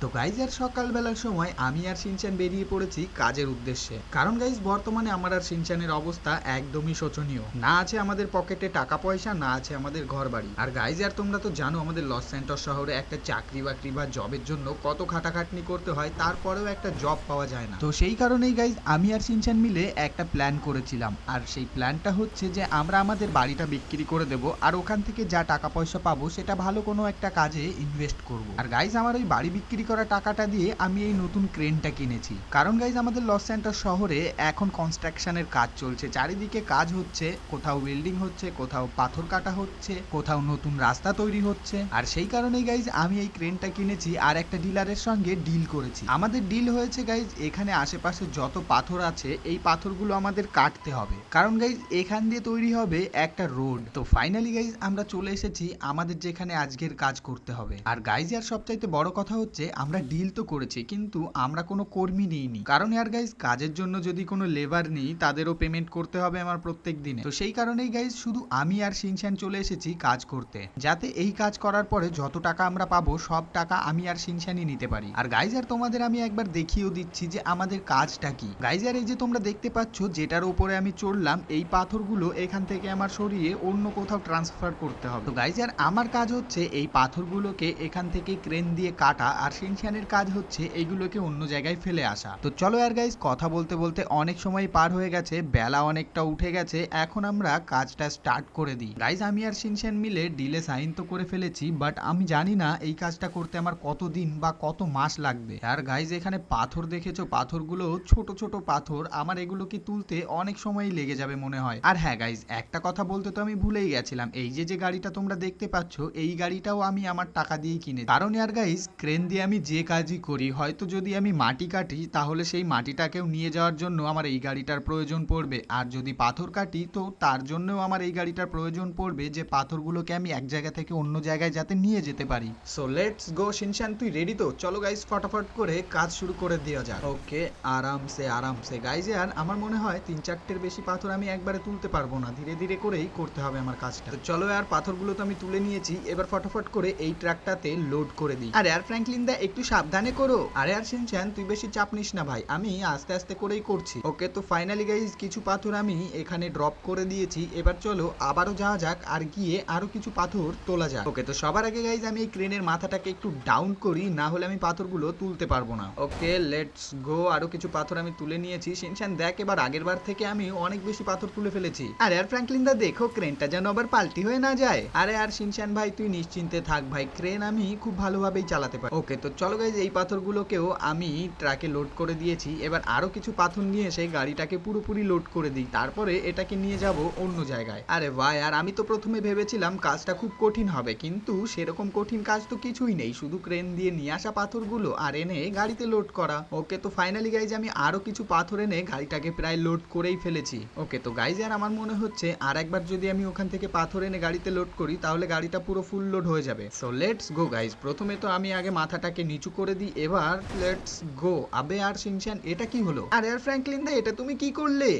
তো গাইজ আর সকালবেলার সময় আমি আর সিনচান বেরিয়ে পড়েছি কাজের উদ্দেশ্যে। কারণ গাইজ বর্তমানে আমার আর সিনচানের অবস্থা একদমই শোচনীয়। না আছে আমাদের পকেটে টাকা পয়সা না আছে আমাদের ঘর বাড়ি আর গাইজ আর তোমরা তো জানো, আমাদের লস সেন্টার শহরে একটা চাকরি বাকরি বা জবের জন্য কত খাটাখাটনি করতে হয়, তারপরেও একটা জব পাওয়া যায় না। তো সেই কারণেই গাইজ আমি আর সিনচান মিলে একটা প্ল্যান করেছিলাম। আর সেই প্ল্যানটা হচ্ছে যে, আমরা আমাদের বাড়িটা বিক্রি করে দেব, আর ওখান থেকে যা টাকা পয়সা পাবো, সেটা ভালো কোনো একটা কাজে ইনভেস্ট করব। আর গাইজ আমার ওই বাড়ি বিক্রি করা টাকাটা দিয়ে আমি এই নতুন ক্রেনটা কিনেছি। কারণ গাইজ আমাদের লস সেন্টার শহরে এখন কনস্ট্রাকশনের কাজ চলছে। চারিদিকে কাজ হচ্ছে, কোথাও বিল্ডিং হচ্ছে, কোথাও পাথর কাটা হচ্ছে, কোথাও নতুন রাস্তা তৈরি হচ্ছে। আর সেই কারণেই গাইজ আমি এই ক্রেনটা কিনেছি আর একটা ডিলারের সঙ্গে ডিল করেছি। আমাদের ডিল হয়েছে গাইজ এখানে আশেপাশে যত পাথর আছে, এই পাথরগুলো আমাদের কাটতে হবে। কারণ গাইজ এখান দিয়ে তৈরি হবে একটা রোড তো ফাইনালি গাইজ আমরা চলে এসেছি আমাদের যেখানে আজকের কাজ করতে হবে। আর গাইজ আর সবচাইতে বড় কথা হচ্ছে আমরা ডিল তো করেছি, কিন্তু আমরা কোনো কর্মী নিইনি। কারণ আর গাইজ কাজের জন্য যদি কোনো লেবার নিই, তাদেরও পেমেন্ট করতে হবে আমার প্রত্যেক দিনে। তো সেই কারণেই গাইজ শুধু আমি আর সিনশান চলে এসেছি কাজ করতে। যাতে এই কাজ করার পরে যত টাকা আমরা পাবো, সব টাকা আমি আর সিনশানই নিতে পারি। আর গাইজ আর তোমাদের আমি একবার দেখিয়েও দিচ্ছি যে আমাদের কাজটা কি। গাইজ আর এই যে তোমরা দেখতে পাচ্ছ, যেটার উপরে আমি চড়লাম, এই পাথরগুলো এখান থেকে আমার সরিয়ে অন্য কোথাও ট্রান্সফার করতে হবে। তো গাইজ আর আমার কাজ হচ্ছে এই পাথরগুলোকে এখান থেকে ক্রেন দিয়ে কাটা আর সিনশানের কাজ হচ্ছে এইগুলোকে অন্য জায়গায় ফেলে আসা। তো চলো আর গাইজ কথা বলতে বলতে অনেক সময় পার হয়ে গেছে, বেলা অনেকটা উঠে গেছে, এখন আমরা কাজটা স্টার্ট করে দিই। গাইজ আমি আর সিনশান মিলে ডিলে সাইন তো করে ফেলেছি বাট আমি জানি না এই কাজটা করতে আমার কত দিন বা কত মাস লাগবে। আর গাইজ এখানে পাথর দেখেছ? পাথরগুলো ছোট ছোট পাথর, আমার এগুলোকে তুলতে অনেক সময় লেগে যাবে মনে হয়। আর হ্যাঁ গাইজ একটা কথা বলতে তো আমি ভুলেই গেছিলাম, এই যে যে গাড়িটা তোমরা দেখতে পাচ্ছ, এই গাড়িটাও আমি আমার টাকা দিয়ে কিনে কারণ আর গাইজ ক্রেন দিয়ে আমি যে কাজই করি, হয়তো যদি আমি মাটি কাটি, তাহলে সেই মাটিটাকেও নিয়ে যাওয়ার জন্য আমার এই গাড়িটার প্রয়োজন পড়বে। আর যদি পাথর কাটি, তো তার জন্যও আমার এই গাড়িটার প্রয়োজন পড়বে যে পাথরগুলোকে আমি এক জায়গা থেকে অন্য জায়গায় যাতে নিয়ে যেতে পারি। সো লেটস গো শিনশান তুই রেডি তো? চলো গাইজ ফটাফট করে কাজ শুরু করে দেওয়া যাক। ওকে আরামসে আরামসে। গাইজ আর আমার মনে হয় তিন চারটের বেশি পাথর আমি একবারে তুলতে পারব না। ধীরে ধীরে করেই করতে হবে আমার কাজটা। তো চলো, আর পাথরগুলো তো আমি তুলে নিয়েছি। এবার ফটাফট করে এই ট্রাকটাতে লোড করে দিই। আরে আর ফ্র্যাঙ্কলিন দা একটু সাবধানে করো। আরে আর শিনচান তুই বেশি চাপ নিস না ভাই। আমি আস্তে আস্তে করেই করছি। ওকে, তো ফাইনালি গাইজ কিছু পাথর আমি এখানে ড্রপ করে দিয়েছি। এবার চলো, আবারও যাওয়া যাক আর গিয়ে আরও কিছু পাথর তোলা যাক। ওকে, তো সবার আগে গাইজ আমি এই ক্রেনের মাথাটাকে একটু ডাউন করি, না হলে আমি পাথরগুলো তুলতে পারব না। ওকে লেটস গো আরও কিছু পাথর আমি তুলে নিয়েছি। শিনচান দেখ এবার আগের বার থেকে আমি অনেক বেশি পাথর তুলে ফেলেছি। আরে আর ফ্র্যাঙ্কলিন দা, দেখো ক্রেনটা যেন আবার পাল্টি হয়ে না যায়। আরে আর শিনচান ভাই, তুই নিশ্চিন্তে থাক ভাই ক্রেন আমি খুব ভালোভাবেই চালাতে পারি। ওকে, তো চলো গাইজ এই পাথরগুলোকেও আমি ট্রাকে লোড করে দিয়েছি। এবার আরও কিছু পাথর নিয়ে এসে গাড়িটাকে পুরোপুরি লোড করে দিই। তারপরে এটাকে নিয়ে যাব অন্য জায়গায়। আরে ভাই, আর আমি তো প্রথমে ভেবেছিলাম কাজটা খুব কঠিন হবে, কিন্তু সেরকম কঠিন কাজ তো কিছুই নেই। শুধু ক্রেন দিয়ে নিয়ে আসা পাথরগুলো আর এনে গাড়িতে লোড করা। ওকে তো ফাইনালি গাইজ আমি আরও কিছু পাথর এনে গাড়িটাকে প্রায় লোড করেই ফেলেছি। ওকে তো গাইজ আর আমার মনে হচ্ছে আর একবার যদি আমি ওখান থেকে পাথর এনে গাড়িতে লোড করি, তাহলে গাড়িটা পুরো ফুল লোড হয়ে যাবে। সো লেটস গো গাইজ প্রথমে তো আমি আগে মাথাটাকে নিচু করে দিই, এবার লেটস গো আবে আর সিনশান এটা কি হলো? আরে আর ফ্র্যাঙ্কলিন দা, এটা তুমি কি করলে?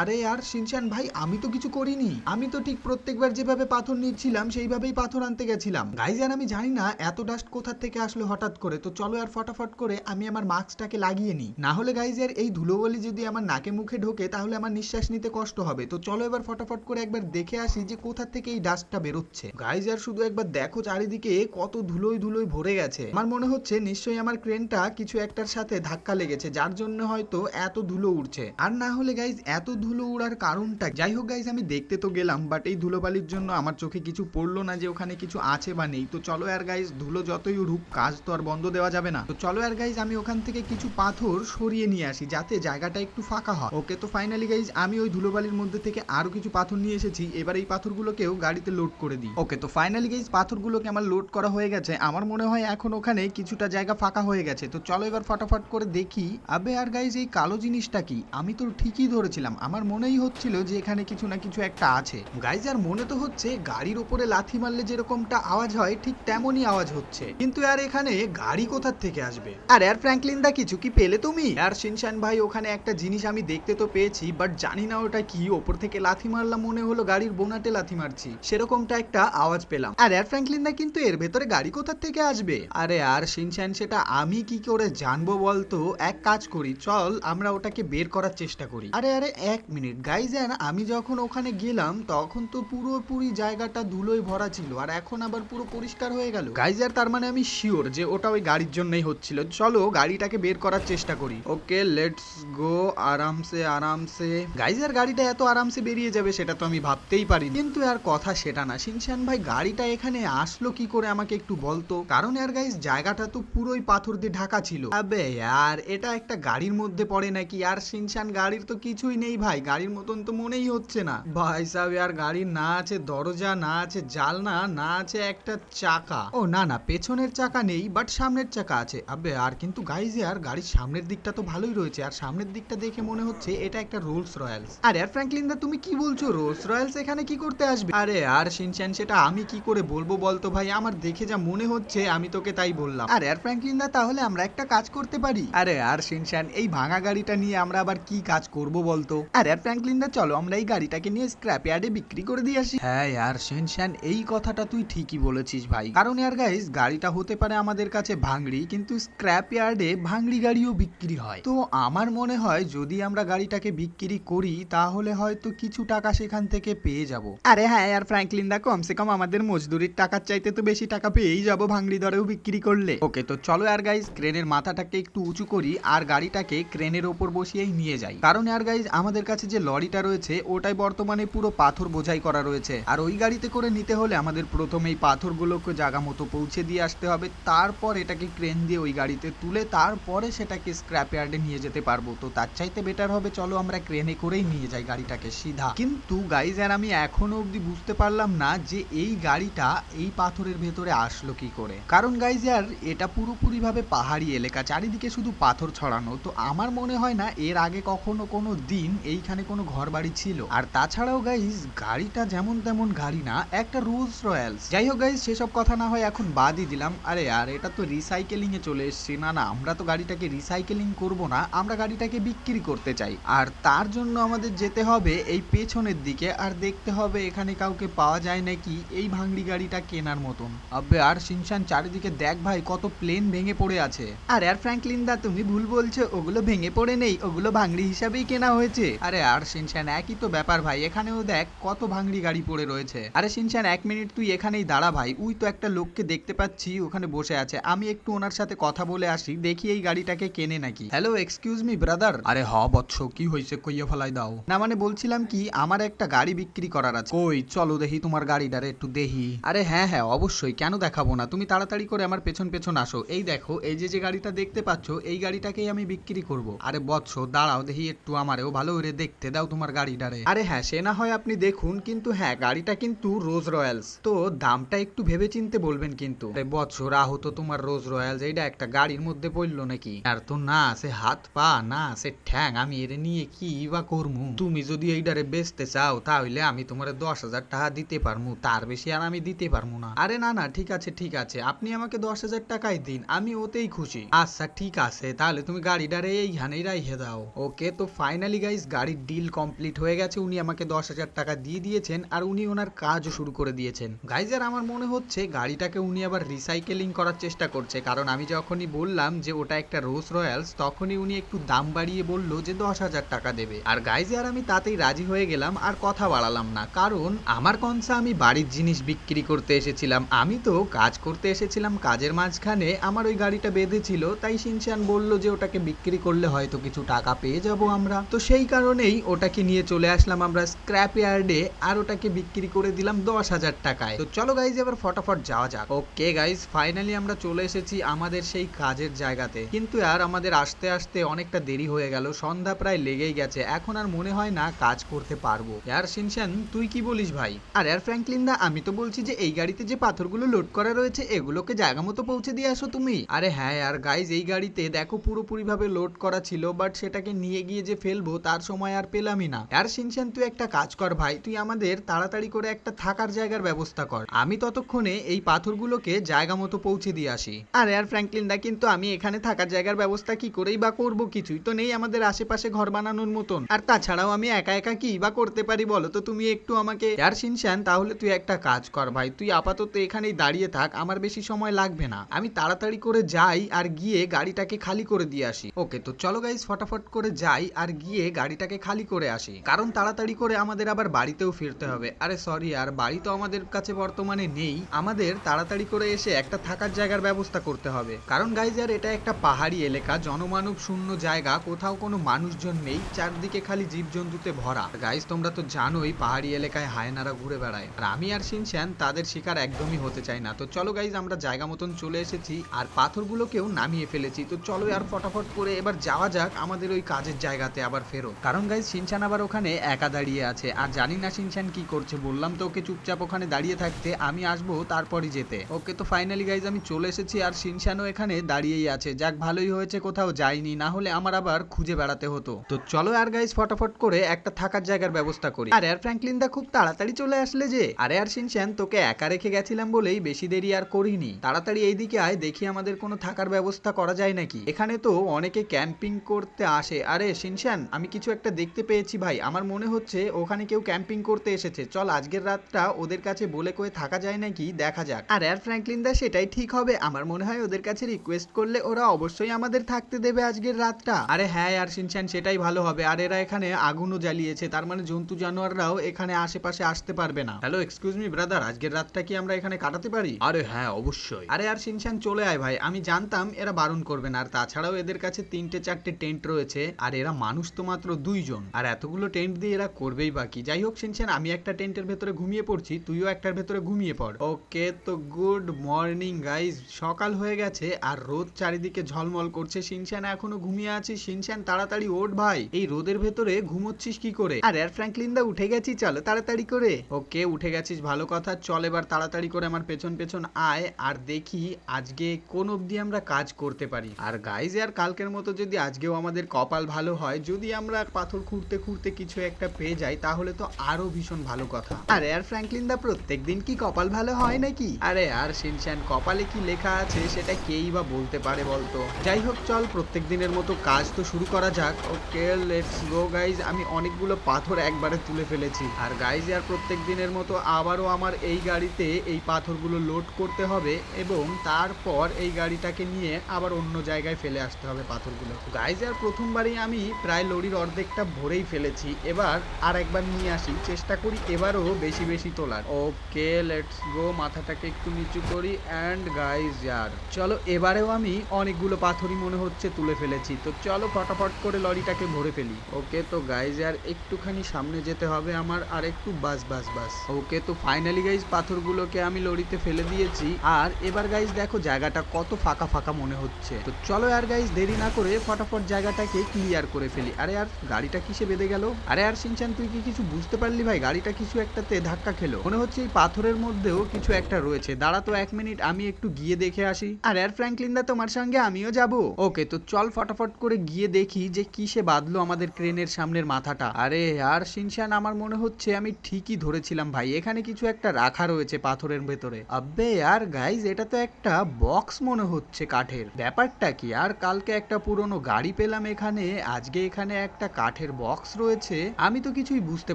আরে আর সিনশান ভাই, আমি তো কিছু করিনি। আমি তো ঠিক প্রত্যেকবার যেভাবে পাথর নিচ্ছিলাম, সেইভাবেই পাথর আনতে গেছিলাম। গাইজ আর আমি জানি না, এত ডাস্ট কোথা থেকে আসলো হঠাৎ করে, তো চলো আর ফটাফট করে আমি আমার মাস্কটাকে লাগিয়ে নিই। না হলে গাইজ আর এই ধুলোবলি যদি আমার নাকে মুখে ঢোকে, তাহলে আমার নিঃশ্বাস নিতে কষ্ট হবে। তো চলো এবার ফটাফট করে একবার দেখে আসি যে কোথা থেকে এই ডাস্টটা বেরোচ্ছে। গাইজ আর শুধু একবার দেখো চারিদিকে, কত ধুলোই ধুলোই ভরে গেছে। আমার মনে হচ্ছে নিশ্চয়ই আমার ক্রেনটা কিছু একটার সাথে ধাক্কা লেগেছে, যার জন্য হয়তো এত ধুলো উড়ছে। আর না হলে গাইজ এত ধুলো উড়ার কারণটা যাই হোক গাইজ আমি দেখতে তো গেলাম বাট এই ধুলোবালির জন্য আমার চোখে কিছু পড়ল না যে ওখানে কিছু আছে বা নেই। তো চলো আর গাইজ ধুলো যতই উড়ুক, কাজ তো আর বন্ধ দেওয়া যাবে না। তো চলো আর গাইজ আমি ওখান থেকে কিছু পাথর সরিয়ে নিয়ে আসি, যাতে জায়গাটা একটু ফাঁকা হয়। ওকে, তো ফাইনালি গাইজ আমি ওই ধুলোবালির মধ্যে থেকে আরও কিছু পাথর নিয়ে এসেছি। এবার এই পাথরগুলোকেও গাড়িতে লোড করে দিই। ওকে, তো ফাইনালি গাইজ পাথরগুলোকে আমার লোড করা হয়ে গেছে। আমার মনে হয় এখন ওখানে কিছুটা জায়গা ফাঁকা হয়ে গেছে। তো চলো এবার ফটাফট করে দেখি, আবে আর গাইজ এই কালো জিনিসটা কি? আমি তো ঠিকই ধরেছিলাম। আমার মনেই হচ্ছিল যে এখানে কিছু না কিছু একটা আছে। গাইজ আর মনে তো হচ্ছে গাড়ির উপরে লাথি মারলে যেরকমটা আওয়াজ হয়, ঠিক তেমনই আওয়াজ হচ্ছে। কিন্তু আর এখানে গাড়ি কোথার থেকে আসবে? আর এয়ার ফ্র্যাঙ্কলিন দা কিছু কি পেলে তুমি? আর শিনশান ভাই, ওখানে একটা জিনিস আমি দেখতে তো পেয়েছি বাট জানি না ওটা কি। ওপর থেকে লাথি মারলাম, মনে হলো গাড়ির বোনাটে লাথি মারছি। সেরকমটা একটা আওয়াজ পেলাম। আর এয়ার ফ্র্যাঙ্কলিন দা কিন্তু এর ভেতরে গাড়ি কোথার থেকে আসবে? আরে আর সিনচ্যান সেটা আমি কি করে জানব বলতো? এক কাজ করি, চল আমরা ওটাকে বের করার চেষ্টা করি। আরে আরে, এক মিনিট গাইজ আমি যখন ওখানে গেলাম, তখন তো পুরোপুরি জায়গাটা ধুলোয় ভরা ছিল, আর এখন আবার পুরো পরিষ্কার হয়ে গেল। গাইজার তার মানে আমি শিওর যে ওটা ওই গাড়ির জন্যই হচ্ছিল। চলো, গাড়িটাকে বের করার চেষ্টা করি। ওকে লেটস গো আরামসে আরামসে। গাইজার গাড়িটা এত আরামসে বেরিয়ে যাবে, সেটা তো আমি ভাবতেই পারি কিন্তু আর কথা সেটা না। শিনশান ভাই, গাড়িটা এখানে আসলো কি করে আমাকে একটু বলতো? কারণ আর গাইজ জায়গাটা তো পুরোই পাথর দিয়ে ঢাকা ছিল। আবে আর এটা একটা গাড়ির মধ্যে পড়ে নাকি? আর শিনশান গাড়ির তো কিছুই নেই ভাই, গাড়ির মতন তো মনেই হচ্ছে না। ভাই সাহেব, আর গাড়ির না আছে, দরজা না আছে, জালনা না আছে, একটা চাকা। ও না না, পেছনের চাকা নেই বাট সামনের চাকা আছে। আবে আর কিন্তু গাইজ আর গাড়ির সামনের দিকটা তো ভালোই রয়েছে, আর সামনের দিকটা দেখে মনে হচ্ছে এটা একটা রোলস রয়্যালস আর এয়ার ফ্র্যাঙ্কলিন দা, তুমি কি বলছো? রোলস রয়্যালস এখানে কি করতে আসবে? আরে আর শিনচ্যান সেটা আমি কি করে বলব বলতো ভাই? আমার দেখে যা মনে হচ্ছে, আমি তোকে তাই বললাম। আর এয়ার ফ্র্যাঙ্কলিন দা তাহলে আমরা একটা কাজ করতে পারি। আরে আর শিনচ্যান এই ভাঙা গাড়িটা নিয়ে আমরা আবার কি কাজ করব বলতো? আর এয়ার ফ্র্যাঙ্কলিন দা চলো আমরা এই গাড়িটাকে নিয়ে স্ক্র্যাপ ইয়ার্ডে বিক্রি করে দিয়ে আসি। হ্যাঁ ইয়ার শিনচ্যান এই কথাটা তুই ঠিকই বলেছিস ভাই। কারণ ইয়ার গাইস গাড়িটা হতে পারে আমাদের কাছে ভাঙড়ি কিন্তু স্ক্র্যাপ ইয়ার্ডে ভাঙড়ি গাড়িও বিক্রি হয়। তো আমার মনে হয় যদি আমরা গাড়িটাকে বিক্রি করি তাহলে হয়তো কিছু টাকা সেখান থেকে পেয়ে যাব। আরে হ্যাঁ আর ফ্র্যাঙ্কলিন দা কমসে কম আমাদের মজদুরির টাকার চাইতে তো বেশি টাকা পেয়েই যাব ভাঙড়ি দরেও বিক্রি করলে। ওকে তো চলো আর গাইজ ক্রেনের মাথাটাকে একটু উঁচু করি আর গাড়িটাকে ক্রেনের ওপর বসিয়েই নিয়ে যাই। কারণ আর গাইজ আমাদের কাছে যে লরিটা রয়েছে, ওটাই বর্তমানে পুরো পাথর বোঝাই করা রয়েছে। আর ওই গাড়িতে করে নিতে হলে আমাদের প্রথমে এই পাথরগুলোকে জায়গা মতো পৌঁছে দিয়ে আসতে হবে। তারপর এটাকে ক্রেন দিয়ে ওই গাড়িতে তুলে তারপরে সেটাকে স্ক্র্যাপ ইয়ার্ডে নিয়ে যেতে পারব। তো তার চাইতে বেটার হবে, চলো আমরা ক্রেনে করেই নিয়ে যাই গাড়িটাকে সিধা। কিন্তু গাইজ আর আমি এখনও অবধি বুঝতে পারলাম না যে এই গাড়িটা এই পাথরের ভেতরে আসলো কি করে। কারণ গাইজ আর এটা পুরোপুরি ভাবে পাহাড়ি এলাকা, চারিদিকে শুধু পাথর ছড়ানো। তো আমার মনে হয় না এর আগে কখনো কোনো দিন এইখানে কোনো ঘর বাড়ি ছিল। আর তাছাড়াও গাইজ গাড়িটা যেমন তেমন গাড়ি না, একটা রোলস রয়্যালস যাই হোক গাইজ সেসব কথা না হয় এখন বাদই দিলাম। আরে আর এটা তো রিসাইকেলিং এ চলে এসেছি। না না, আমরা তো গাড়িটাকে রিসাইকেলিং করব না, আমরা গাড়িটাকে বিক্রি করতে চাই। আর তার জন্য আমাদের যেতে হবে এই পেছনের দিকে। আর দেখতে হবে এখানে কাউকে পাওয়া যায় নাকি এই ভাঙড়ি গাড়িটা কেনার মতন। আবে আর শিনশান, চারিদিকে দেখ ভাই, কত প্লেন ভেঙে পড়ে আছে। আর আর ফ্র্যাঙ্কলিন দা তুমি ভুল বলছো ওগুলো ভেঙে পড়ে নেই ওগুলো ভাঙড়ি হিসাবেই কেনা হয়েছে। আরে আর শিনশান একই তো ব্যাপার ভাই এখানেও দেখ কত ভাঙড়ি গাড়ি পড়ে রয়েছে। আরে শিনশান এক মিনিট তুই এখানেই দাঁড়া ভাই উই তো একটা লোককে দেখতে পাচ্ছি ওখানে বসে আছে। আমি একটু ওনার সাথে কথা বলে আসি দেখি এই গাড়িটাকে কেনে নাকি। হ্যালো এক্সকিউজ মি ব্রাদার আরে হ বৎস কি হয়েছে কইয়া ফেলাই দাও। না মানে বলছিলাম কি আমার একটা গাড়ি বিক্রি করার আছে। কই চলো দেখি তোমার গাড়িটারে একটু দেখি। আরে হ্যাঁ হ্যাঁ অবশ্যই কেন দেখাবো না? তুমি তাড়াতাড়ি করে আমার পেছন পেছন আসো। এই দেখো, এই যে যে গাড়িটা দেখতে পাচ্ছ, এই গাড়িটাকেই আমি বিক্রি করব। আরে বৎস, দাঁড়াও দেখি একটু আমারেও ভালো করে দেখতে দাও তোমার গাড়িটারে। আরে হ্যাঁ সে না হয় আপনি দেখুন, কিন্তু হ্যাঁ গাড়িটা কিন্তু রোজ রয়্যালস তো দামটা একটু ভেবে চিনতে বলবেন কিন্তু। আরে বৎস, রাহু তো তোমার রোজ রয়্যালস এইটা একটা গাড়ির মধ্যে পড়ল নাকি? আর তো না, সে হাত পা, না, সে ঠ্যাং, আমি এর নিয়ে কি বা করমু? তুমি যদি এইটারে বেচতে চাও, তাহলে আমি তোমার দশ হাজার টাকা দিতে পারমু, তার বেশি আর আমি দিতে পারমু না। আরে না না, ঠিক আছে ঠিক আছে, আপনি আমাকে দশ হাজার টাকাই দিন, আমি ওতেই খুশি। আচ্ছা ঠিক আছে, তাহলে তুমি গাড়িটারে এইখানেই রাইখে দাও। ওকে, তো ফাইনালি গাইস গাড়ির ডিল কমপ্লিট হয়ে গেছে, উনি আমাকে দশ হাজার টাকা দিয়ে দিয়েছেন আর উনি ওনার কাজও শুরু করে দিয়েছেন। গাইজ আর আমার মনে হচ্ছে গাড়িটাকে উনি আবার রিসাইকেলিং করার চেষ্টা করছে, কারণ আমি যখনই বললাম যে ওটা একটা রোজ রয়্যালস তখনই উনি একটু দাম বাড়িয়ে বলল যে দশ হাজার টাকা দেবে। আর গাইজ আর আমি তাতেই রাজি হয়ে গেলাম, আর কথা বাড়ালাম না, কারণ আমার কনসা আমি বাড়ির জিনিস বিক্রি করতে এসেছিলাম, আমি তো কাজ করতে এসেছিলাম, কাজের মাঝখানে আমার ওই গাড়িটা বেঁধেছিল, তাই শিনচান বলল যে ওটাকে বিক্রি করলে হয়তো কিছু টাকা পেয়ে যাব আমরা। তো সেই কারণেই ওটাকে নিয়ে চলে আসলাম আমরা স্ক্র্যাপ ইয়ার্ডে আর ওটাকে বিক্রি করে দিলাম দশ হাজার টাকায়। তো চলো গাইজ এবার ফটাফট যাওয়া যাক। ওকে গাইজ ফাইনালি আমরা চলে এসেছি আমাদের সেই কাজের জায়গাতে। কিন্তু আর আমাদের আসতে আসতে অনেকটা দেরি হয়ে গেল, সন্ধ্যা প্রায় লেগেই গেছে। এখন আর মনে হয় না কাজ করতে পারব। ইয়ার শিনশান তুই কি বলিস ভাই? আর এয়ার ফ্র্যাঙ্কলিন দা, আমি তো বলছি যে এই গাড়িতে যে পাথরগুলো লোড করা রয়েছে, এগুলোকে জায়গা মতো পৌঁছে দিয়ে আসো তুমি। আরে হ্যাঁ আর গাইজ এই গাড়িতে দেখো পুরোপুরি ভাবে লোড করা ছিল বাট সেটাকে নিয়ে গিয়ে যে ফেলব, তার সময় আর পেলামই না। আর শিনশান তুই একটা কাজ কর ভাই, তুই আমাদের তাড়াতাড়ি করে একটা থাকার জায়গার ব্যবস্থা কর। আমি ততক্ষণে এই পাথরগুলোকে জায়গা মতো পৌঁছে দিয়ে আসি। আর এয়ার ফ্র্যাঙ্কলিন দা, কিন্তু আমি এখানে থাকার জায়গার ব্যবস্থা কি করেই বা করব কিছুই তো নেই আমাদের আশেপাশে ঘর বানানোর মতন। আর তাছাড়াও আমি একা একা কি বা করতে পারি বলো তো তুমি একটু আমাকে? আর শিনশান তাহলে তুই একটা কাজ কর ভাই, তুই আপাতত এখানেই দাঁড়িয়ে থাক, আমার বেশি সময় লাগবে না। আমি তাড়াতাড়ি করে যাই আর গিয়ে গাড়িটাকে খালি করে দিয়ে আসি। ওকে, তো চলো গাইজ ফটাফট করে যাই আর গিয়ে গাড়িটাকে খালি করে আসি। কারণ তাড়াতাড়ি করে আমাদের আবার বাড়িতেও ফিরতে হবে। আরে সরি আর, বাড়ি তো আমাদের কাছে বর্তমানে নেই। আমাদের তাড়াতাড়ি করে এসে একটা থাকার জায়গার ব্যবস্থা করতে হবে। কারণ গাইজ আর এটা একটা পাহাড়ি এলাকা, জনমানব শূন্য জায়গা, কোথাও কোনো মানুষজন নেই, চারদিকে খালি জীবজন্তুতে ভরা। গাইজ তোমরা তো জানোই পাহাড়ি এলাকায় হায়নারা ঘুরে বেড়ায়। আর আমি আর শিনশ্যান তাদের শিকার একদমই হতে চাই না। তো চলো গাইজ আমরা জায়গা মতন চলে এসেছি আর পাথরগুলোকেও নামিয়ে ফেলেছি। তো চলো আর ফটাফট করে এবার যাওয়া যাক আমাদের ওই কাজের জায়গাতে আবার ফেরো কারণ গাইজ শিনচান আবার ওখানে একা দাঁড়িয়ে আছে। আর জানি না শিনচান কি করছে। বললাম তো ওকে চুপচাপ ওখানে দাঁড়িয়ে থাকতে। আমি আসব তারপরই যেতে। ওকে তো ফাইনালি গাইজ আমি চলে এসেছি আর শিনচানও এখানে দাঁড়িয়েই আছে। যাক, ভালোই হয়েছে কোথাও যাইনি। না হলে আমার আবার খুঁজে বেড়াতে হতো। তো চলো আর গাইজ ফটাফট করে একটা থাকার জায়গার ব্যবস্থা করি। আর এয়ার ফ্র্যাঙ্কলিন দা খুব তাড়াতাড়ি চলে আসলে যে? আরে, আর শিনচান তোকে একা রেখে গেছিলাম বলেই বেশি দেরি আর করিনি। তাড়াতাড়ি এইদিকে আয় দেখি আমাদের কোনো থাকার ব্যবস্থা করা যায় নাকি? এখানে তো অনেকে ক্যাম্পিং করতে আসে। আরে শিনশান আমি কিছু একটা দেখতে পেয়েছি ভাই। আমার মনে হচ্ছে ওখানে কেউ ক্যাম্পিং করতে এসেছে। চল আজকের রাতটা ওদের কাছে বলে কয়ে থাকা যায় নাকি? দেখা যাক। আর এয়ার ফ্র্যাঙ্কলিন দা সেটাই ঠিক হবে। আমার মনে হয় ওদের কাছে রিকোয়েস্ট করলে ওরা অবশ্যই আমাদের থাকতে দেবে আজকের রাতটা। আরে হ্যাঁ আর শিনশান সেটাই ভালো হবে। আর এরা এখানে আগুনও জ্বালিয়েছে। তার মানে জন্তু জানোয়াররাও এখানে আশেপাশে আসতে পারবে না। হ্যালো এক্সকিউজ মি ব্রাদার আজকের রাতটা কি আমরা এখানে কাটাতে পারি? আরে হ্যাঁ অবশ্যই। আরে আর শিনশান চলে আয় ভাই। আমি জানতাম এরা বারণ করবে না। আর তাছাড়াও এদের কাছে তিনটে চারটে টেন্ট রয়েছে। আর এরা মানুষ তো মাত্র দুইজন। আর এতগুলো টেন্ট দিয়ে এরা করবেই বাকি যাই হোক শিনশান আমি একটা টেন্টের ভেতরে ঘুমিয়ে পড়ছি। তুইও একটার ভেতরে ঘুমিয়ে পড়। ওকে, তো গুড মর্নিং গাইজ সকাল হয়ে গেছে আর রোদ চারিদিকে ঝলমল করছে। শিনশান এখনও ঘুমিয়ে আছে। শিনশান তাড়াতাড়ি ওঠ ভাই। এই রোদের ভেতরে ঘুমোচ্ছিস কি করে? আর এয়ার ফ্র্যাঙ্কলিন দা উঠে গেছি, চলো তাড়াতাড়ি করে। ওকে, উঠে গেছিস, ভালো কথা। চল এবার তাড়াতাড়ি করে আমার পেছন পেছন আয়। আর দেখি আজকে কোন অবধি আমরা কাজ করতে পারি? আর গাইজ আর কালকের মতো যদি আজকেও আমাদের কপাল ভালো হয়, যদি আমরা পাথর খুঁড়তে খুঁড়তে কিছু একটা পেয়ে যাই, তাহলে তো আরও ভীষণ ভালো কথা। আর এয়ার ফ্র্যাঙ্কলিন দা প্রত্যেক দিন কি কপাল ভালো হয় নাকি? আরে আর শিনশ্যান কপালে কি লেখা আছে সেটা কেই বা বলতে পারে বলতো? যাই হোক, চল প্রত্যেক দিনের মতো কাজ তো শুরু করা যাক। ওকে লেটস গো গাইজ আমি অনেকগুলো পাথর একবারে তুলে ফেলেছি। আর গাইজ আর প্রত্যেক দিনের মতো আবারও আমার এই গাড়িতে এই পাথরগুলো লোড করতে হবে এবং তারপর এই গাড়িটাকে নিয়ে আবার অন্য জায়গায় ফেলে আসতে হবে পাথরগুলো। গাইজ আর প্রথমবারই আমি প্রায় লরির অর্ধেকটা ভরেই ফেলেছি। এবার আর একবার নিয়ে আসি। চেষ্টা করি এবারও বেশি বেশি তোলার। ওকে লেটস গো মাথাটাকে একটু নিচু করি। অ্যান্ড গাইজ আর চলো, এবারেও আমি অনেকগুলো পাথরই মনে হচ্ছে তুলে ফেলেছি। তো চলো, ফটাফট করে লরিটাকে ভরে ফেলি। ওকে তো গাইজ আর একটুখানি সামনে যেতে হবে আমার। আর একটু বাস বাস বাস। ওকে তো ফাইনালি গাইজ পাথরগুলোকে আমি লরিতে ফেলে দিয়েছি। আর এবার গাইজ দেখো জায়গাটা কত ফাঁকা ফাঁকা মনে হচ্ছে। তো চলো আর গাইজ দেরি না করে ফটাফট জায়গাটাকে ক্লিয়ার করে ফেলি। আরে আর গাড়িটা কিসে বেঁধে গেল? আরে আর সিনচান, তুই কি কিছু বুঝতে পারলি ভাই? গাড়িটা কিছু একটাতে ধাক্কা খেলো। মনে হচ্ছে এই পাথরের মধ্যেও কিছু একটা রয়েছে। দাঁড়া তো এক মিনিট আমি একটু গিয়ে দেখে আসি। আর এয়ার ফ্র্যাঙ্কলিন দা তোমার সঙ্গে, আমিও যাব। ওকে তো চল ফটাফট করে গিয়ে দেখি যে কিসে বাঁধলো আমাদের ক্রেনের সামনের মাথাটা। আরে আর সিনশান আমার মনে হচ্ছে আমি ঠিকই ধরেছিলাম ভাই। এখানে কিছু একটা রাখা রয়েছে পাথরের ভেতরে। আব্বে, আর গাইজ এটা তো একটা বক্স মনে হচ্ছে কাঠের। ব্যাপারটা কি? আর কালকে একটা পুরনো গাড়ি পেলাম এখানে, আজকে এখানে একটা কাঠের বক্স রয়েছে, আমি তো কিছুই বুঝতে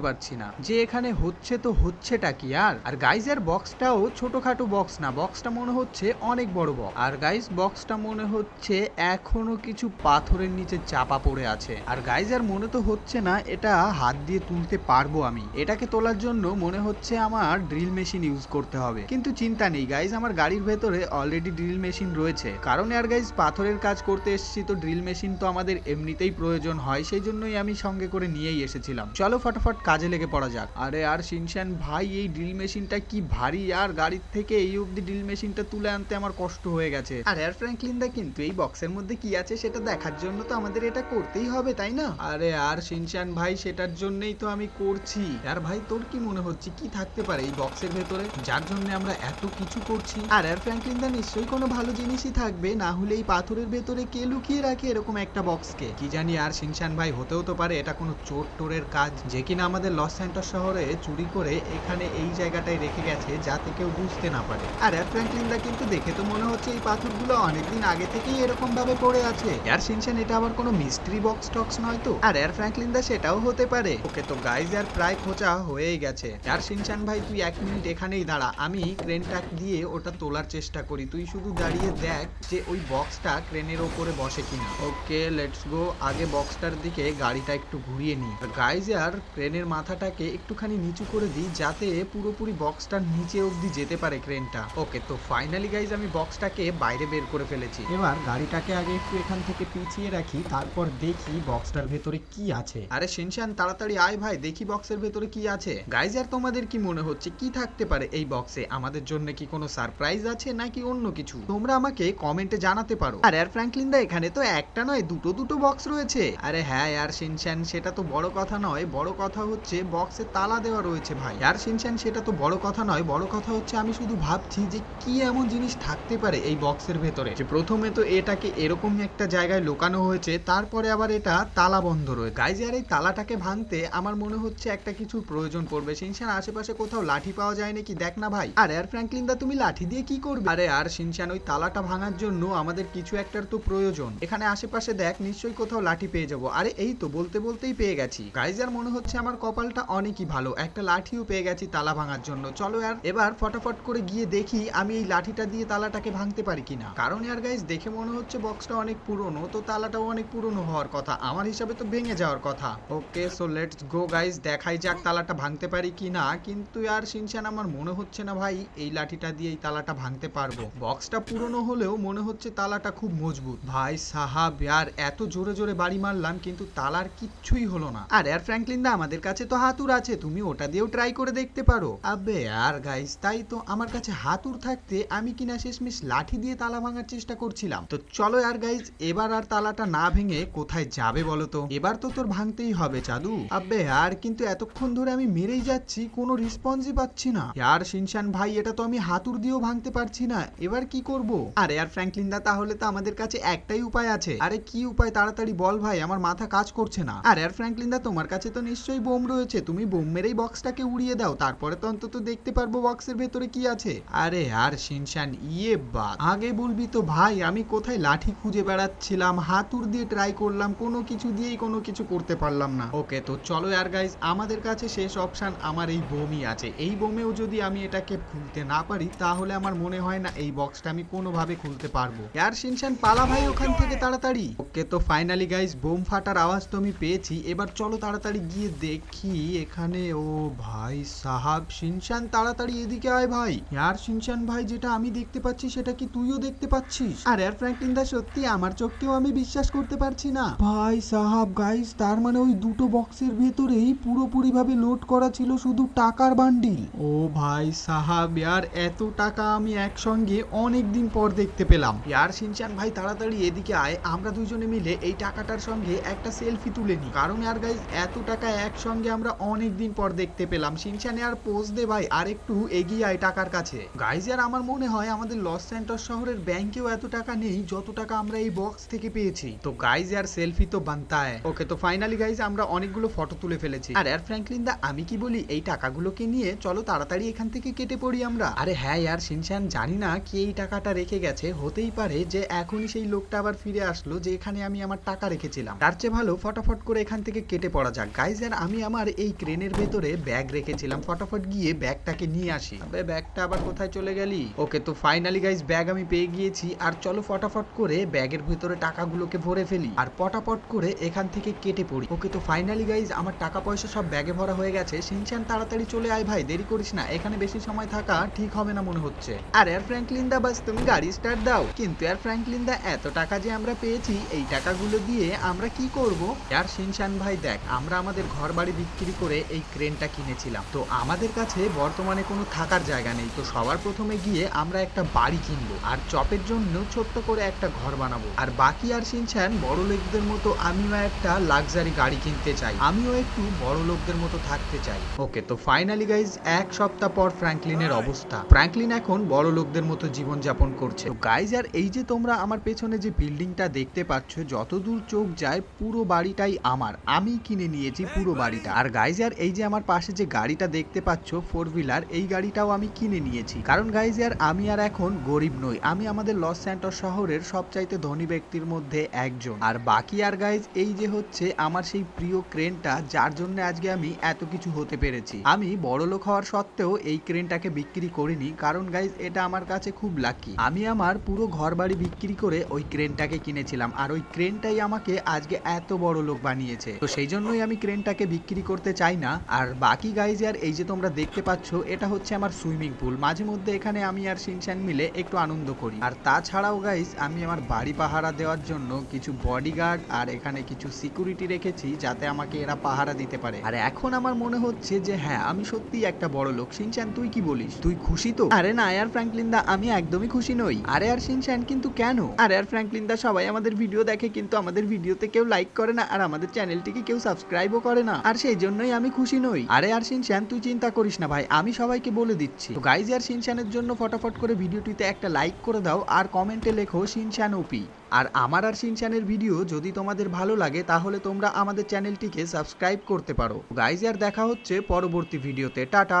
পারছি না। যে এখানে হচ্ছে তো হচ্ছেটা কি আর? আর গাইজের বক্সটাও ছোটখাটো বক্স না বক্সটা মনে হচ্ছে অনেক বড় বক্স আর গাইজ বক্সটা মনে হচ্ছে এখনও কিছু পাথরের নিচে চাপা পড়ে আছে। আর গাইজার মনে তো হচ্ছে না, এটা হাত দিয়ে তুলতে পারব আমি। এটাকে তোলার জন্য মনে হচ্ছে আমার ড্রিল মেশিন ইউজ করতে হবে। কিন্তু চিন্তা নেই গাইজ আমার গাড়ির ভেতরে অলরেডি ড্রিল মেশিন রয়েছে। কারণ আর গাইজ পাথরের কাজ করতে এসেছি তো ড্রিল মেশিন তো আমাদের এমনিতেই প্রয়োজন হয় সেই জন্যই আমি সঙ্গে করে নিয়েই এসেছিলাম। চলো ফটাফট কাজে লেগে পড়া যাক। আরে আর শিনশান ভাই, এই ড্রিল মেশিনটা কি ভারী, আর গাড়ির থেকে এই অবধি ড্রিল মেশিনটা তুলে আনতে আমার কষ্ট হয়ে গেছে। আর এয়ার ফ্র্যাঙ্কলিন দা কিন্তু, এই বক্সের মধ্যে কি আছে সেটা দেখার জন্য তো আমাদের এটা করতেই হবে, তাই না? আরে আর শিনশান ভাই, সেটার জন্যই তো আমি করছি। আর ভাই, তোর কি মনে হচ্ছে, কি থাকতে পারে এই বক্সের ভেতরে? যার জন্য আমরা এত কিছু করছি। আর এয়ার ফ্র্যাঙ্কলিন দা নিশ্চয়ই কোনো ভালো জিনিসই থাকবে, না হলে এই পাথরের ভেতরে কে লুকিয়ে রাখে এরকম একটা বক্সকে? কি জানি আর শিনশান ভাই, হতেও তো পারে এটা কোনো চোর টোরের কাজ যে কিনা আমাদের লস সেন্টার শহরে চুরি করে এখানে এই জায়গাটায় রেখে গেছে যাতে কেউ বুঝতে না পারে। আর এয়ার ফ্র্যাঙ্কলিন দা কিন্তু দেখে তো মনে হচ্ছে এই পাথরগুলো অনেকদিন আগে থেকেই এরকম ভাবে পড়ে আছে। এয়ার শিনশান এটা আবার কোনো মিস্ট্রি বক্স টক্স নয় তো? আর এয়ার ফ্র্যাঙ্কলিন দা সেটাও হতে পারে। ওকে তো গাইজ আর প্রায় খোঁচা হয়েই গেছে। এয়ার শিনশান ভাই, তুই এক মিনিট এখানেই দাঁড়া। আমি ক্রেনটা দিয়ে ওটা তোলার চেষ্টা করি তুই শুধু দাঁড়িয়ে দেখ যে ওই বক্সটা ক্রেনের ওপরে বসে কিনা। ওকে লেটস গো আগে বক্সটার দিকে গাড়িটা একটু ঘুরিয়ে নিই। গাইজ আর ক্রেনের মাথাটাকে একটুখানি নিচু করে দিই যাতে পুরোপুরি বক্সটার নিচে অবধি যেতে পারে ক্রেনটা ওকে তো ফাইনালি গাইজ আমি বক্সটাকে বাইরে বের করে ফেলেছি। এবার গাড়িটাকে আগে একটু এখান থেকে পিছিয়ে রাখি তারপর দেখি বক্সটার ভেতরে কি আছে। আরে শিনশান তাড়াতাড়ি আয় ভাই দেখি বক্সের ভেতরে কি আছে। গাইজ আর তোমাদের কি মনে হচ্ছে কি থাকতে পারে এই বক্সে আমাদের জন্য কি কোনো সারপ্রাইজ আছে নাকি অন্য কিছু। তোমরা আমাকে কমেন্টে জানাতে পারো। আর এয়ার ফ্র্যাঙ্কলিন দা, এখানে তো একটা নয়, দুটো দুটো বক্স রয়েছে। আরে হ্যাঁ ইয়ার শিনশান সেটা তো বড় কথা নয়। বড় কথা হচ্ছে বক্সে তালা দেওয়া রয়েছে ভাই। আর শিনশান সেটা তো বড় কথা নয়। বড় কথা হচ্ছে, আমি শুধু ভাবছি যে কি এমন জিনিস থাকতে পারে এই বক্সের ভেতরে। যে প্রথমে তো এটাকে এরকম একটা জায়গায় লুকানো হয়েছে, তারপরে আবার এটা তালা বন্ধ রয়েছে। গাইজ আর এই তালাটাকে ভাঙতে আমার মনে হচ্ছে একটা কিছু প্রয়োজন পড়বে। শিনশান আশেপাশে কোথাও লাঠি পাওয়া যায় নাকি দেখ না ভাই। আর এয়ার ফ্র্যাঙ্কলিন দা, তুমি লাঠি দিয়ে কি করবে? আরে আর শিনশান ওই তালাটা ভাঙার জন্য আমাদের কিছু একটার তো প্রয়োজন। এখানে আশেপাশে দেখ, নিশ্চয়ই কোথাও লাঠি পেয়ে যাব। আরে, এই তো, বলতে বলতেই পেয়ে গেছি। গাইজ আর মনে হচ্ছে আমার কপালটা অনেকই ভালো। একটা লাঠিও পেয়ে গেছি তালা ভাঙার জন্য। চলো আর এবার ফটাফট করে গিয়ে দেখি আমি এই লাঠিটা দিয়ে তালাটাকে ভাঙতে পারি কিনা। কারণ আর গাইজ দেখে মনে হচ্ছে বক্সটা অনেক পুরনো, তো তালাটাও অনেক পুরনো হওয়ার কথা। আমার হিসাবে তো ভেঙে যাওয়ার কথা। Okay so let's go guys দেখাই যাক তালাটা ভাঙতে পারি কিনা। কিন্তু আর শিনশান আমার মনে হচ্ছে না ভাই, এই লাঠিটা দিয়ে এই তালাটা ভাঙতে পারব। বক্সটা পুরনো হলেও মনে হচ্ছে তালাটা খুব মজবুত। ভাই সাহাব, ইয়ার, এত জোরে জোরে বাড়ি মারলাম, কিন্তু তালার কিচ্ছুই হলো না। আর এয়ার ফ্র্যাঙ্কলিন দা, আমাদের কাছে তো হাতুর আছে, তুমি ওটা দিয়েও ট্রাই করে দেখতে পারো। আবে আর গাইস তাই তো আমার কাছে হাতুর থাকতে আমি কিনা শেষমেশ লাঠি দিয়ে তালা ভাঙার চেষ্টা করছিলাম। তো চলো আর গাইস এবার আর তালাটা না ভেঙে কোথায় যাবে বলো তো? এবার তো তোর ভাঙতেই হবে চাদু। আবে আর কিন্তু এতক্ষণ ধরে আমি মেরেই যাচ্ছি, কোনো রেসপন্সই পাচ্ছি না। আর শিনশান ভাই, এটা তো আমি হাতুর দিয়েও ভাঙতে পারছি না। এবার কি করব? আরে আর ফ্র্যাঙ্কলিন দা, তাহলে তো আমাদের কাছে একটাই উপায় আছে। আরে কি উপায়? তাড়াতাড়ি বল ভাই, আমার মাথা কাজ করছে না। আর আর ফ্র্যাঙ্কলিন দা, তোমার কাছে তো নিশ্চয়ই বোম রয়েছে। তুমি বোম মেরেই বক্সটাকে উড়িয়ে দাও, তারপরে তো অন্তত দেখতে পারব বক্সের ভেতরে কি আছে। আরে আর শিনশান ইয়ে বাত আগে বলবি তো ভাই, আমি কোথায় লাঠি খুঁজে বেড়াচ্ছিলাম হাতুর দিয়ে ট্রাই করলাম, কোনো কিছু দিয়েই কোনো কিছু করতে পারলাম না। ওকে তো চলো আর গাইজ আমাদের কাছে শেষ অপশন আমার এই বোমই আছে। এই বোমেও যদি আমি এটাকে খুলতে না পারি, তাহলে আমার মনে হয় না এই বক্সটা আমি কোনোভাবে খুলতে পারব। আর শিনশান পালা ভাই ওখান থেকে তাড়াতাড়ি? ওকে তো ফাইনালি গাইজ বোম ফাটার আওয়াজ তো আমি পেয়েছি। এবার চলো তাড়াতাড়ি গিয়ে দেখি এখানে, ও ভাই সাহাব শিনশান তাড়াতাড়ি এদিকে আয় ভাই। আর শিনশান ভাই, যেটা আমি দেখতে পাচ্ছি, সেটা কি তুইও দেখতে পাচ্ছিস? আর এয়ার ফ্র্যাঙ্কলিন দা সত্যি আমার চোখকেও আমি বিশ্বাস করতে পারছি না। ভাই সাহাব গাইস তার মানে ওই দুটো বক্সের ভেতরেই পুরোপুরি ভাবে লোড করা ছিল শুধু টাকার বান্ডিল ও ভাই সাহাব ইয়ার এত টাকা আমি একসঙ্গে অনেক দিন পর দেখতে পেলাম। ইয়ার শিনশান ভাই তাড়াতাড়ি এদিকে আয়, আমরা দুজনে মিলে এই টাকাটার সঙ্গে একটা সেলফি তুলে নিই। কারণ আর গাইজ এত টাকা একসঙ্গে আমরা অনেক দিন পর দেখতে পেলাম। শিনশানে আর পোজ দে ভাই, আর একটু এগিয়ে আয় টাকার কাছে। গাইজ আর আমার মনে হয় আমাদের লস স্যান্টস শহরের ব্যাংকেও এত টাকা নেই, যত টাকা আমরা এই বক্স থেকে পেয়েছি। তো গাইজ আর সেলফি তো বানতা হ্যায় ওকে তো ফাইনালি গাইজ আমরা অনেকগুলো ফটো তুলে ফেলেছি। আর এয়ার ফ্র্যাঙ্কলিন দা, আমি কি বলি, এই টাকাগুলোকে নিয়ে চলো তাড়াতাড়ি এখান থেকে কেটে পড়ি আমরা। আরে হ্যাঁ ইয়ার শিনশান জানি না কি এই টাকাটা রেখে গেছে? হতেই পারে যে এখনই সেই লোকটা আবার ফিরে আসলো যে এখানে আমি আমার টাকা রেখেছিলাম। তার চেয়ে ভালো ফটাফট করে এখান থেকে কেটে পড়া যাক। গাইজ আর আমি আমার এই ক্রেনের ভেতরে ব্যাগ রেখেছিলাম। ফটাফট গিয়ে ব্যাগটাকে নিয়ে আসি। ব্যাগটা আবার কোথায় চলে গেলি? ওকে, তো ফাইনালি গাইজ ব্যাগ আমি পেয়ে গিয়েছি। আর চলো ফটাফট করে ব্যাগের ভেতরে টাকাগুলোকে ভরে ফেলি। আর পটাপট করে এখান থেকে কেটে পড়ি। ওকে, তো ফাইনালি গাইজ আমার টাকা পয়সা সব ব্যাগে ভরা হয়ে গেছে। সিনচান তাড়াতাড়ি চলে আয় ভাই, দেরি করিস না। এখানে বেশি সময় থাকা ঠিক হবে না মনে হচ্ছে। আর এয়ার ফ্র্যাঙ্কলিন দা বাস তুমি গাড়ি স্টার্ট দাও। কিন্তু এয়ার ফ্র্যাঙ্কলিন দা এত টাকা যে আমরা পেয়েছি এই টাকাগুলো দিয়ে আমরা কি করব? আর শিনশান ভাই দেখ আমরা আমাদের ঘর বাড়ি বিক্রি করে এই ক্রেনটা কিনেছিলাম। তো আমাদের কাছে বর্তমানে কোনো থাকার জায়গা নেই। তো সবার প্রথমে গিয়ে আমরা একটা বাড়ি কিনবো আর চপের জন্য ছোট্ট করে একটা ঘর বানাবো। আর বাকি আর শিনশান বড় লোকদের মতো আমিও একটা লাক্সারি গাড়ি কিনতে চাই। আমিও একটু বড় লোকদের মতো থাকতে চাই। ওকে তো ফাইনালি গাইজ এক সপ্তাহ পর ফ্র্যাঙ্কলিনের অবস্থা। ফ্র্যাঙ্কলিন এখন বড় লোকদের মতো জীবন যাপন করছে গাইজ আর এই যে তোমরা আমার পেছনে যে বিল্ডিংটা দেখতে পাচ্ছ, যতদূর চোখ যায়, পুরো বাড়িটাই আমার। আমি কিনে নিয়েছি পুরো বাড়িটা। আর গাইজ আর এই যে আমার পাশে যে গাড়িটা দেখতে পাচ্ছ ফোর হুইলার এই গাড়িটাও আমি কিনে নিয়েছি। কারণ গাইজ আর আমি আর এখন গরিব নই। আমি আমাদের লস স্যান্টস শহরের সবচাইতে ধনী ব্যক্তির মধ্যে একজন। আর বাকি আর গাইজ এই যে হচ্ছে আমার সেই প্রিয় ক্রেনটা যার জন্য আজকে আমি এত কিছু হতে পেরেছি। আমি বড় লোক হওয়ার সত্ত্বেও এই ক্রেনটাকে বিক্রি করিনি। কারণ গাইজ এটা আমার কাছে খুব লাকি আমি আমার পুরো ঘর বাড়ি বিক্রি করে ওই ক্রেনটাকে কিনেছিলাম, আর ওই ক্রেনটাই আমাকে আজকে এত বড় লোক বানিয়েছে। তো সেই জন্যই আমি ক্রেনটাকে বিক্রি করতে চাই না, আর বাকি গাইজ আর এই যে তোমরা দেখতে পাচ্ছ, এটা হচ্ছে আমার সুইমিং পুল মাঝে মধ্যে এখানে আমি আর শিনশান মিলে একটু আনন্দ করি। আর তাছাড়াও গাইজ আমি আমার বাড়ি পাহারা দেওয়ার জন্য কিছু বডিগার্ড আর এখানে কিছু সিকিউরিটি রেখেছি, যাতে আমাকে এরা পাহারা দিতে পারে। আর এখন আমার মনে হচ্ছে যে হ্যাঁ আমি সত্যি একটা বড় লোক। শিনশান তুই কি বলিস? তুই খুশি তো? আরে না আর ফ্র্যাঙ্কলিন দা, আমি একদমই খুশি নই। আরে আর শিনশান কিন্তু কেন? আরে আর ফ্র্যাঙ্কলিন দা সবাই আমাদের ভিডিও দেখে কিন্তু আমাদের ভিডিওতে কেউ লাইক করে না, আর আমাদের চ্যানেলটিকে কেউ সাবস্ক্রাইবও করে না। আর সেই জন্যই আমি খুশি নই। আরে আর শিনশান তুই চিন্তা করিস না ভাই, আমি সবাইকে বলে দিচ্ছি। তো গাইজ আর শিনশানের জন্য ফটাফট করে ভিডিওটিতে একটা লাইক করে দাও, আর কমেন্টে লেখো শিনশান ওপি আর আমার আর শিনশানের ভিডিও যদি তোমাদের ভালো লাগে, তাহলে তোমরা আমাদের চ্যানেলটিকে সাবস্ক্রাইব করতে পারো। গাইজ আর দেখা হচ্ছে পরবর্তী ভিডিওতে। টাটা!